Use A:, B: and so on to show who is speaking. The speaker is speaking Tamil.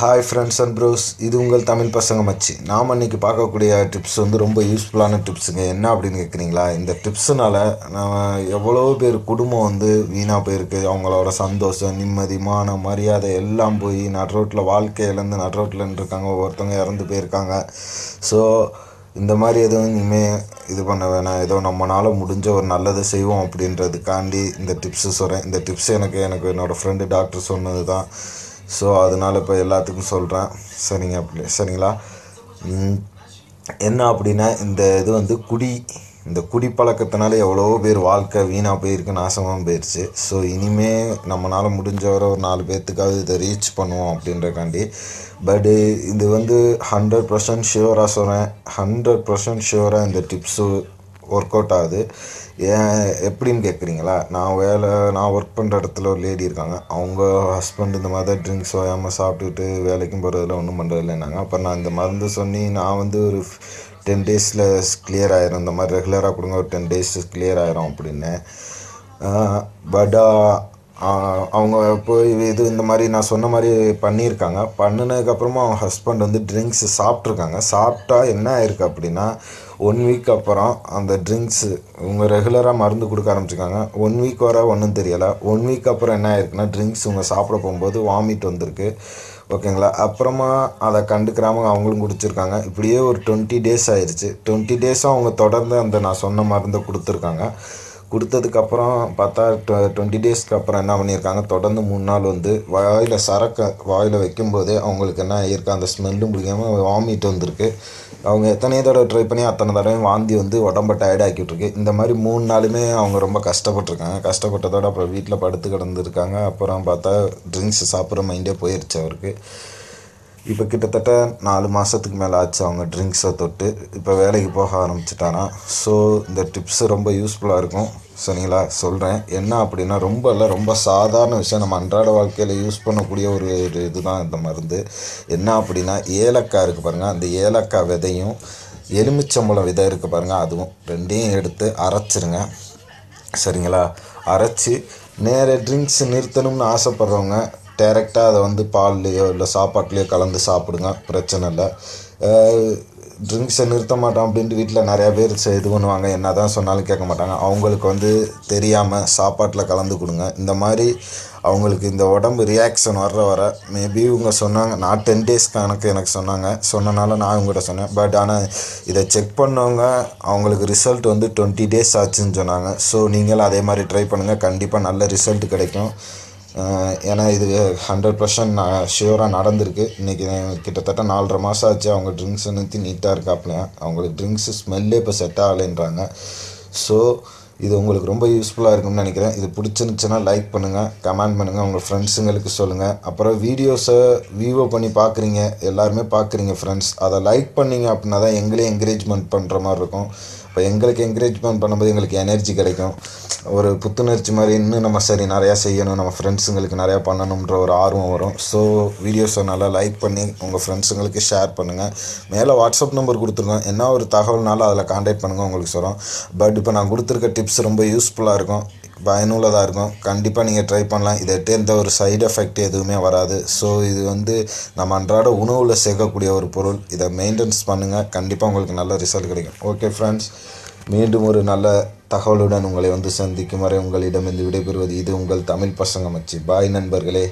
A: ஹாய் ஃப்ரெண்ட்ஸ் அண்ட் ப்ரோஸ் இது உங்கள் தமிழ் பசங்க மச்சி. நாம் அன்றைக்கி பார்க்கக்கூடிய டிப்ஸ் வந்து ரொம்ப யூஸ்ஃபுல்லான டிப்ஸுங்க என்ன அப்படின்னு கேட்குறீங்களா இந்த டிப்ஸுனால் நம்ம எவ்வளோ பேர் குடும்பம் வந்து வீணாக போயிருக்கு. அவங்களோட சந்தோஷம் நிம்மதி மானம் மரியாதை எல்லாம் போய் நடுரோட்டில் வாழ்க்கையிலேருந்து நட் ரோட்டில் இருக்காங்க ஒவ்வொருத்தவங்க இறந்து போயிருக்காங்க. ஸோ இந்த மாதிரி எதுவும் இனிமேல் இது பண்ண வேணாம். ஏதோ நம்மளால் முடிஞ்ச ஒரு நல்லதை செய்வோம் அப்படின்றதுக்காண்டி இந்த டிப்ஸு சொல்கிறேன் இந்த டிப்ஸ் எனக்கு எனக்கு என்னோடய ஃப்ரெண்டு டாக்டர் சொன்னது தான் ஸோ அதனால் இப்போ எல்லாத்துக்கும் சொல்கிறேன் சரிங்க அப்படி சரிங்களா? என்ன அப்படின்னா இந்த இது வந்து குடி இந்த குடி பழக்கத்தினால எவ்வளோ பேர் வாழ்க்கை வீணாக போயிருக்கு நாசமாக போயிடுச்சு ஸோ இனிமே நம்மளால் முடிஞ்ச வர ஒரு நாலு பேர்த்துக்காவது இதை ரீச் பண்ணுவோம் அப்படின்றக்காண்டி. பட்டு இது வந்து ஹண்ட்ரட் பர்சன்ட் ஷியூராக சொல்கிறேன் ஹண்ட்ரட் பர்சன்ட் ஷியூராக இந்த டிப்ஸு ஒர்க் அவுட் ஆகுது. ஏன் எப்படின்னு கேட்குறீங்களா நான் வேலை நான் ஒர்க் பண்ணுற இடத்துல ஒரு லேடி இருக்காங்க. அவங்க ஹஸ்பண்ட் இந்த மாதிரி ட்ரிங்க்ஸ் ஓயாமல் சாப்பிட்டுட்டு வேலைக்கும் போகிறதுல ஒன்றும் பண்ணுறதில்லைனாங்க அப்போ நான் இந்த மருந்து சொல்லி நான் வந்து ஒரு டென் டேஸில் கிளியர் ஆயிரும். இந்த மாதிரி ரெகுலராக கொடுங்க ஒரு டென் டேஸ் கிளியர் ஆயிரும் அப்படின்னு. பட் அவங்க போய் இது இந்த மாதிரி நான் சொன்ன மாதிரி பண்ணியிருக்காங்க. பண்ணினதுக்கப்புறமா அவங்க ஹஸ்பண்ட் வந்து ட்ரிங்க்ஸு சாப்பிட்ருக்காங்க சாப்பிட்டா என்ன ஆயிருக்கு அப்படின்னா ஒன் வீக் அப்புறம் அந்த ட்ரிங்க்ஸு இவங்க ரெகுலராக மருந்து கொடுக்க ஆரம்பிச்சிருக்காங்க. ஒன் வீக் வர ஒன்றும் தெரியலை. ஒன் வீக் அப்புறம் என்ன ஆயிருக்குன்னா ட்ரிங்க்ஸ் இவங்க சாப்பிட போகும்போது வாமிட் வந்திருக்கு. ஓகேங்களா அப்புறமா அதை கண்டுக்கிறாம அவங்களும் குடிச்சிருக்காங்க. இப்படியே ஒரு டுவெண்ட்டி டேஸ் ஆயிடுச்சு டுவெண்ட்டி டேஸும் அவங்க தொடர்ந்து அந்த நான் சொன்ன மருந்தை கொடுத்துருக்காங்க. கொடுத்ததுக்கப்புறம் பார்த்தா டுவெண்ட்டி டேஸ்க்கு அப்புறம் என்ன பண்ணியிருக்காங்க தொடர்ந்து மூணு நாள் வந்து வாயில் சரக்கை வாயில் வைக்கும்போதே அவங்களுக்கு என்ன ஆகியிருக்கு அந்த ஸ்மெல்லும் பிடிக்காமல் வாமிட் வந்திருக்கு. அவங்க எத்தனை தடவை ட்ரை பண்ணி அத்தனை தடவை வாந்தி வந்து உடம்ப டயர்ட் ஆக்கிட்டுருக்கு. இந்த மாதிரி மூணு நாளுமே அவங்க ரொம்ப கஷ்டப்பட்டுருக்காங்க. கஷ்டப்பட்டதோட அப்புறம் வீட்டில் படுத்து கிடந்துருக்காங்க. அப்புறம் பார்த்தா ட்ரிங்க்ஸ் சாப்பிட்ற மைண்டே போயிடுச்சு அவருக்கு. இப்போ கிட்டத்தட்ட நாலு மாதத்துக்கு மேலே ஆச்சு அவங்க ட்ரிங்க்ஸை தொட்டு. இப்போ வேலைக்கு போக ஆரம்பிச்சிட்டாராம் ஸோ இந்த டிப்ஸ் ரொம்ப யூஸ்ஃபுல்லாக இருக்கும். சரிங்களா சொல்கிறேன் என்ன அப்படின்னா ரொம்ப இல்லை ரொம்ப சாதாரண விஷயம். நம்ம அன்றாட வாழ்க்கையில் யூஸ் பண்ணக்கூடிய ஒரு ஒரு இதுதான் இந்த மருந்து. என்ன அப்படின்னா ஏலக்காய் இருக்குது பாருங்கள் அந்த ஏலக்காய் விதையும் எலுமிச்சம்பழம் விதை இருக்குது பாருங்கள் அதுவும் ரெண்டையும் எடுத்து அரைச்சிருங்க. சரிங்களா? அரைச்சி நேர ட்ரிங்க்ஸ் நிறுத்தணும்னு ஆசைப்பட்றவங்க டைரெக்டாக அதை வந்து பால்லையோ இல்லை சாப்பாட்லேயோ கலந்து சாப்பிடுங்க. பிரச்சனை இல்லை. ட்ரிங்க்ஸை நிறுத்த மாட்டோம் அப்படின்ட்டு வீட்டில் நிறையா பேர் செ- இது பண்ணுவாங்க. என்ன தான் சொன்னாலும் கேட்க மாட்டாங்க. அவங்களுக்கு வந்து தெரியாமல் சாப்பாட்டில் கலந்து கொடுங்க. இந்த மாதிரி அவங்களுக்கு இந்த உடம்பு ரியாக்ஷன் வர்ற வர மேபி இவங்க சொன்னாங்க நான் டென் டேஸ் கணக்கு எனக்கு சொன்னாங்க. சொன்னனால நான் இவங்ககிட்ட சொன்னேன். பட் ஆனால் இதை செக் பண்ணவங்க அவங்களுக்கு ரிசல்ட் வந்து டுவெண்ட்டி டேஸ் ஆச்சுன்னு சொன்னாங்க. ஸோ நீங்களும் அதே மாதிரி ட்ரை பண்ணுங்கள் கண்டிப்பாக நல்ல ரிசல்ட் கிடைக்கும். ஏன்னா இது ஹண்ட்ரட் பர்சன்ட் நான் ஷியூராக நடந்திருக்கு. இன்றைக்கி கிட்டத்தட்ட நாலரை மாதம் ஆச்சு அவங்க ட்ரிங்க்ஸை நிறுத்தி நீட்டாக இருக்காப்லையா அவங்களுக்கு ட்ரிங்க்ஸு ஸ்மெல்லே இப்போ செட் ஆகலைன்றாங்க. ஸோ இது உங்களுக்கு ரொம்ப யூஸ்ஃபுல்லாக இருக்கும்னு நினைக்கிறேன். இது பிடிச்சிருந்துச்சுன்னா லைக் பண்ணுங்கள் கமெண்ட் பண்ணுங்கள் உங்கள் ஃப்ரெண்ட்ஸுங்களுக்கு சொல்லுங்கள் அப்புறம் வீடியோஸை வியூவோ பண்ணி பார்க்குறீங்க எல்லாருமே பார்க்குறீங்க ஃப்ரெண்ட்ஸ் அதை லைக் பண்ணீங்க அப்படின்னா தான் எங்களே என்கரேஜ்மெண்ட் பண்ணுற மாதிரி இருக்கும். இப்போ எங்களுக்கு என்கரேஜ்மெண்ட் பண்ணும்போது எங்களுக்கு எனர்ஜி கிடைக்கும். ஒரு புத்துணர்ச்சி மாதிரி இன்னும் நம்ம சரி நிறையா செய்யணும் நம்ம ஃப்ரெண்ட்ஸுங்களுக்கு நிறையா பண்ணணுன்ற ஒரு ஆர்வம் வரும். ஸோ வீடியோஸை நல்லா லைக் பண்ணி உங்கள் ஃப்ரெண்ட்ஸுங்களுக்கு ஷேர் பண்ணுங்கள் மேலே வாட்ஸ்அப் நம்பர் கொடுத்துருக்கோம் என்ன ஒரு தகவல்னாலும் அதில் காண்டாக்ட் பண்ணுங்கள் உங்களுக்கு சொல்கிறோம் பட் இப்போ நான் கொடுத்துருக்க டிப்ஸ் ரொம்ப யூஸ்ஃபுல்லாக இருக்கும். பயனுள்ளதாக இருக்கும். கண்டிப்பாக நீங்கள் ட்ரை பண்ணலாம். இதை எந்த ஒரு சைடு எஃபெக்ட் எதுவுமே வராது. ஸோ இது வந்து நம்ம அன்றாட உணவில் சேர்க்கக்கூடிய ஒரு பொருள். இதை மெயின்டெனன்ஸ் பண்ணுங்கள் கண்டிப்பாக உங்களுக்கு நல்ல ரிசல்ட் கிடைக்கும். ஓகே ஃப்ரெண்ட்ஸ் மீண்டும் ஒரு நல்ல தகவலுடன் உங்களை வந்து சந்திக்கும் வரை உங்களிடமிருந்து விடைபெறுவது இது உங்கள் தமிழ் பசங்க மச்சி. பாய் நண்பர்களே.